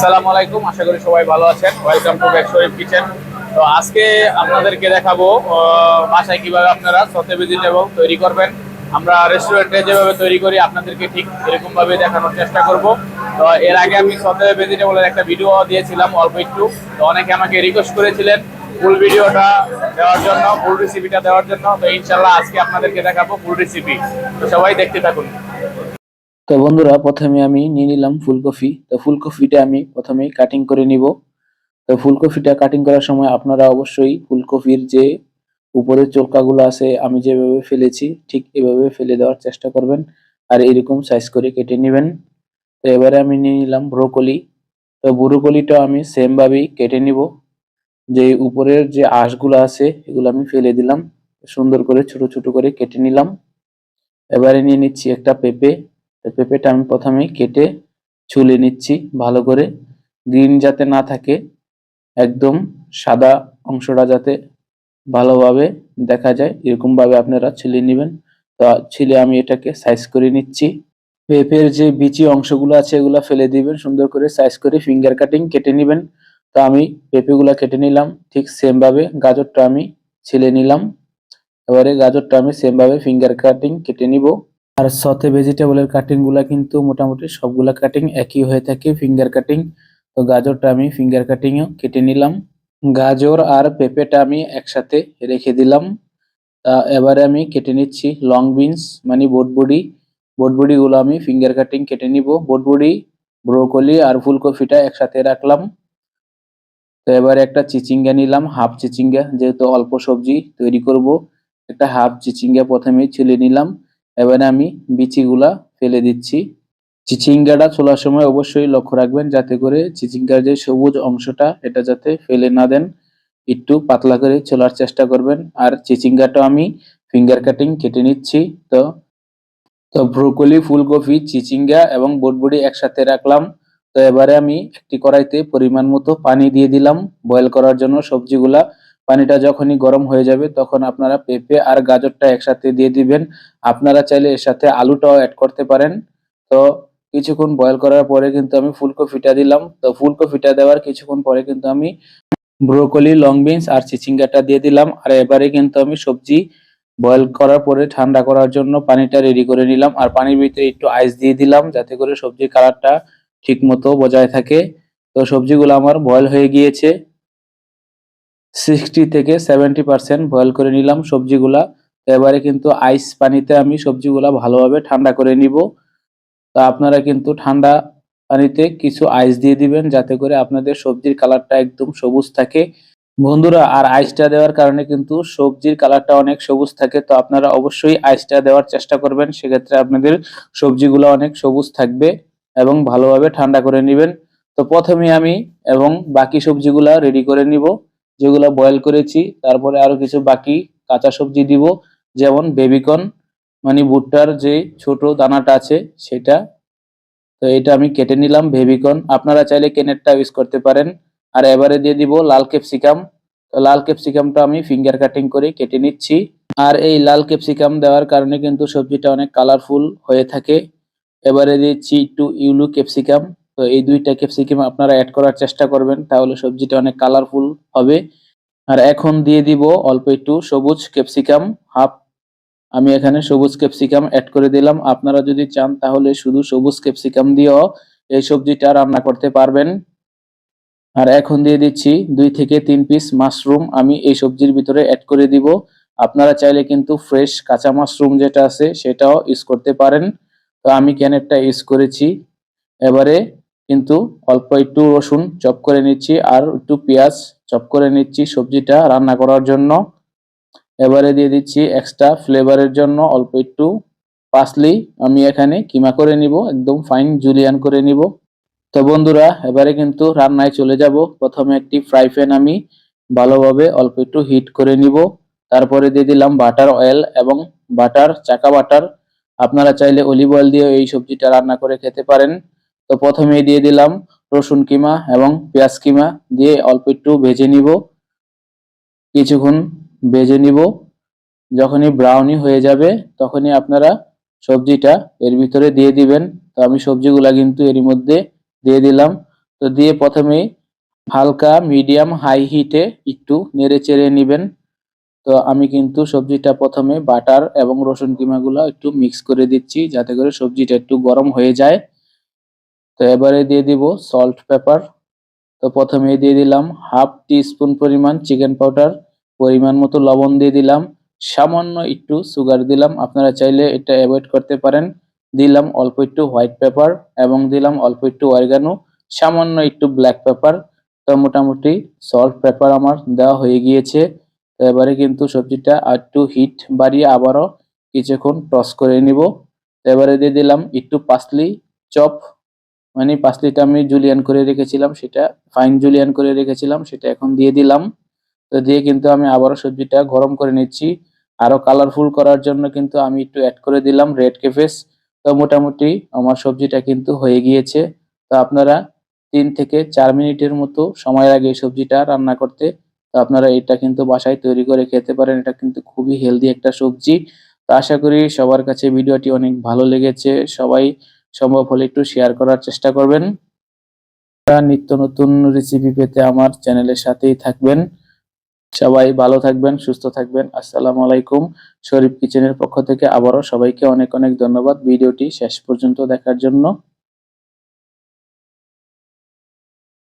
আসসালামু আলাইকুম, আশা করি সবাই ভালো আছেন। Welcome to back Sharif kitchen তো আজকে আপনাদেরকে দেখাবো বাসায় কীভাবে আপনারা সতে ভেজিটেবল তৈরি করবেন। আমরা রেস্টুরেন্টে যেভাবে তৈরি করি, আপনাদেরকে ঠিক এরকম ভাবে দেখানোর চেষ্টা করব। তো এর আগে আমি সতে ভেজিটেবলের একটা ভিডিও দিয়েছিলাম, অল্প একটু। তো অনেকে আমাকে রিকোয়েস্ট করেছিলেন ফুল ভিডিওটা দেওয়ার জন্য ফুল রেসিপিটা দেওয়ার জন্য। তো ইনশাল্লাহ আজকে আপনাদেরকে দেখাবো ফুল রেসিপি তো সবাই দেখতে থাকুন। তো বন্ধুরা, প্রথমে আমি নিয়ে নিলাম ফুলকপি। তো ফুলকপিটা আমি প্রথমে কাটিং করে নিব। তো ফুলকপিটা কাটিং করার সময় আপনারা অবশ্যই ফুলকপির যে উপরের চোলকাগুলো আছে, আমি যেভাবে ফেলেছি, ঠিক এভাবে ফেলে দেওয়ার চেষ্টা করবেন। আর এরকম সাইজ করে কেটে নেবেন। তো এবারে আমি নিয়ে নিলাম ব্রোকলি তো ব্রোকলিটা আমি সেম ভাবেই কেটে নিব। যে উপরের যে আঁশগুলো আছে, এগুলো আমি ফেলে দিলাম। সুন্দর করে ছোট ছোট করে কেটে নিলাম। এবারে নিয়ে নিচ্ছি একটা পেঁপে। পেঁপেটা আমি প্রথমে কেটে ছুলে নিচ্ছি ভালো করে। গ্রিন যাতে না থাকে, একদম সাদা অংশটা যাতে ভালোভাবে দেখা যায় এরকম ভাবে আপনারা ছিলে নেবেন। তো ছিলে আমি এটাকে সাইজ করে নিচ্ছি। পেঁপের যে বিচি অংশগুলো আছে, এগুলো ফেলে দিবেন, সুন্দর করে সাইজ করে ফিঙ্গার কাটিং কেটে নেবেন। তো আমি পেঁপেগুলো কেটে নিলাম, ঠিক সেম ভাবে গাজরটা আমি ছিলে নিলাম। এবারে গাজরটা আমি সেম ভাবে ফিঙ্গার কাটিং কেটে নিব। আর সতে ভেজিটেবলের কাটিংগুলা কিন্তু মোটামুটি সবগুলা কাটিং একই হয়ে থাকে ফিঙ্গার কাটিং তো গাজরটা আমি ফিঙ্গার কাটিংও কেটে নিলাম। গাজর আর পেঁপেটা আমি একসাথে রেখে দিলাম। এবারে আমি কেটে নিচ্ছি লং বিনস মানে বটবডি। বটবডি গুলো আমি ফিঙ্গার কাটিং কেটে নিব। বটবডি, ব্রোকলি আর ফুলকপিটা একসাথে রাখলাম। তো এবারে একটা চিচিঙ্গা নিলাম, হাফ চিচিঙ্গা, যেহেতু অল্প সবজি তৈরি করব। একটা হাফ চিচিঙ্গা প্রথমে ছিলে নিলাম। এবারে আমি বিচিগুলা ফেলে দিচ্ছি। চিচিঙ্গাটা ছোলার সময় অবশ্যই লক্ষ্য রাখবেন যাতে করে চিচিঙ্গার যে সবুজ অংশটা, এটা যাতে ফেলে না দেন। একটু পাতলা করে ছোলার চেষ্টা করবেন। আর চিচিঙ্গাটা আমি ফিঙ্গার কাটিং কেটে নিচ্ছি। তো তো ব্রোকলি, ফুলকপি, চিচিঙ্গা এবং বটবড়ি একসাথে রাখলাম। তো এবারে আমি একটি কড়াইতে পরিমাণ মতো পানি দিয়ে দিলাম। বয়েল করার জন্য সবজিগুলা পানিটা যখনই গরম হয়ে যাবে, তখন আপনারা পেঁপে আর গাজরটা একসাথে দিয়ে দিবেন। আপনারা চাইলে এর সাথে আলুটাও অ্যাড করতে পারেন। তো কিছুক্ষণ বয়েল করার পরে কিন্তু আমি ফুলকপিটা দিলাম। তো ফুলকপিটা দেওয়ার কিছুক্ষণ পরে কিন্তু আমি ব্রোকলি, লং বিনস আর চিচিঙ্গাটা দিয়ে দিলাম। আর এবারে কিন্তু আমি সবজি বয়েল করার পরে ঠান্ডা করার জন্য পানিটা রেডি করে নিলাম। আর পানির ভিতরে একটু আইস দিয়ে দিলাম যাতে করে সবজির কালারটা ঠিক মতো বজায় থাকে। তো সবজিগুলো আমার বয়েল হয়ে গিয়েছে। সিক্সটি থেকে সেভেন্টি পার্সেন্ট বয়েল করে নিলাম সবজিগুলা। এবারে কিন্তু আইস পানিতে আমি সবজিগুলা ভালোভাবে ঠান্ডা করে নিব। তা আপনারা কিন্তু ঠান্ডা পানিতে কিছু আইস দিয়ে দিবেন যাতে করে আপনাদের সবজির কালারটা একদম সবুজ থাকে। বন্ধুরা, আর আইসটা দেওয়ার কারণে কিন্তু সবজির কালারটা অনেক সবুজ থাকে। তো আপনারা অবশ্যই আইসটা দেওয়ার চেষ্টা করবেন। সেক্ষেত্রে আপনাদের সবজিগুলো অনেক সবুজ থাকবে এবং ভালোভাবে ঠান্ডা করে নেবেন। তো প্রথমে আমি এবং বাকি সবজিগুলা রেডি করে নিব। যেগুলো বয়েল করেছি, তারপরে আরও কিছু বাকি কাঁচা সবজি দিব, যেমন বেবিকর্ন মানে ভুট্টার যে ছোট দানাটা আছে সেটা। তো এটা আমি কেটে নিলাম বেবিকর্ন। আপনারা চাইলে কেনেরটা ইউজ করতে পারেন। আর এবারে দিয়ে দিব লাল ক্যাপসিকাম। তো লাল ক্যাপসিকামটা আমি ফিঙ্গার কাটিং করে কেটে নিচ্ছি। আর এই লাল ক্যাপসিকাম দেওয়ার কারণে কিন্তু সবজিটা অনেক কালারফুল হয়ে থাকে। এবারে দিচ্ছি একটু ইউলু ক্যাপসিকাম। তো এই দুইটা ক্যাপসিকাম আপনারা অ্যাড করার চেষ্টা করবেন, তাহলে সবজিটা অনেক কালারফুল হবে। আর এখন দিয়ে দিব অল্প একটু সবুজ ক্যাপসিকাম হাফ আমি এখানে সবুজ ক্যাপসিকাম অ্যাড করে দিলাম। আপনারা যদি চান তাহলে শুধু সবুজ ক্যাপসিকাম দিয়েও এই সবজিটা রান্না করতে পারবেন। আর এখন দিয়ে দিচ্ছি দুই থেকে তিন পিস মাশরুম আমি এই সবজির ভিতরে অ্যাড করে দিব। আপনারা চাইলে কিন্তু ফ্রেশ কাঁচা মাশরুম যেটা আছে সেটাও ইউজ করতে পারেন। তো আমি ক্যানেরটা ইউজ করেছি। এবারে কিন্তু অল্প একটু রসুন চপ করে নিচ্ছি আর একটু পেঁয়াজ চপ করে নিচ্ছি সবজিটা রান্না করার জন্য। এবারে দিয়ে দিচ্ছি এক্সট্রা ফ্লেভারের জন্য অল্প একটু পাসলি আমি এখানে কিমা করে নিব, একদম ফাইন জুলিয়ান করে নিব। তো বন্ধুরা, এবারে কিন্তু রান্নায় চলে যাব। প্রথমে একটি ফ্রাই প্যান আমি ভালোভাবে অল্প একটু হিট করে নিব। তারপরে দিয়ে দিলাম বাটার অয়েল এবং বাটার চাকা বাটার আপনারা চাইলে অলিভ অয়েল দিয়ে এই সবজিটা রান্না করে খেতে পারেন। তো প্রথমেই দিয়ে দিলাম রসুন কিমা এবং পেঁয়াজ কিমা দিয়ে অল্প একটু ভেজে নিব। কিছুক্ষণ ভেজে নিব। যখনই ব্রাউনি হয়ে যাবে, তখনই আপনারা সবজিটা এর ভিতরে দিয়ে দিবেন। তো আমি সবজিগুলা কিন্তু এরই মধ্যে দিয়ে দিলাম। তো দিয়ে প্রথমে হালকা মিডিয়াম হাই হিটে একটু নেড়ে চেড়ে নেবেন। তো আমি কিন্তু সবজিটা প্রথমে বাটার এবং রসুন কিমাগুলো একটু মিক্স করে দিচ্ছি, যাতে করে সবজিটা একটু গরম হয়ে যায়। তো এবারে দিয়ে দিব সল্ট পেপার তো প্রথমে দিয়ে দিলাম হাফ টি স্পুন পরিমাণ চিকেন পাউডার, পরিমাণ মতো লবণ দিয়ে দিলাম, সামান্য একটু সুগার দিলাম। আপনারা চাইলে এটা অ্যাভয়েড করতে পারেন। দিলাম অল্প একটু হোয়াইট পেপার এবং দিলাম অল্প একটু অরিগানো সামান্য একটু ব্ল্যাক পেপার তো মোটামুটি সল্ট পেপার আমার দেওয়া হয়ে গিয়েছে। তো এবারে কিন্তু সবজিটা আর একটু হিট বাড়িয়ে আবারও কিছুক্ষণ টস করে নিব। এবারে দিয়ে দিলাম একটু পাসলি চপ মানে পাসলিটা আমি জুলিয়ান করে রেখেছিলাম, সেটা ফাইন জুলিয়ান করে রেখেছিলাম, সেটা এখন দিয়ে দিলাম। তো দিয়ে কিন্তু আমি আবারও সবজিটা গরম করে নিচ্ছি। আরও কালারফুল করার জন্য কিন্তু আমি একটু অ্যাড করে দিলাম রেড কেফেস তো মোটামুটি আমার সবজিটা কিন্তু হয়ে গিয়েছে। তো আপনারা তিন থেকে চার মিনিটের মতো সময় লাগে সবজিটা রান্না করতে। তো আপনারা এটা কিন্তু বাসায় তৈরি করে খেতে পারেন। এটা কিন্তু খুবই হেলদি একটা সবজি। তো আশা করি সবার কাছে ভিডিওটি অনেক ভালো লেগেছে। সবাই সম্ভব হলে একটু শেয়ার করার চেষ্টা করবেন। নিত্য নতুন রেসিপি পেতে আমার চ্যানেলের সাথেই থাকবেন। সবাই ভালো থাকবেন, সুস্থ থাকবেন। আসসালামু আলাইকুম। শরীফ কিচেনের পক্ষ থেকে আবারও সবাইকে অনেক অনেক ধন্যবাদ ভিডিওটি শেষ পর্যন্ত দেখার জন্য।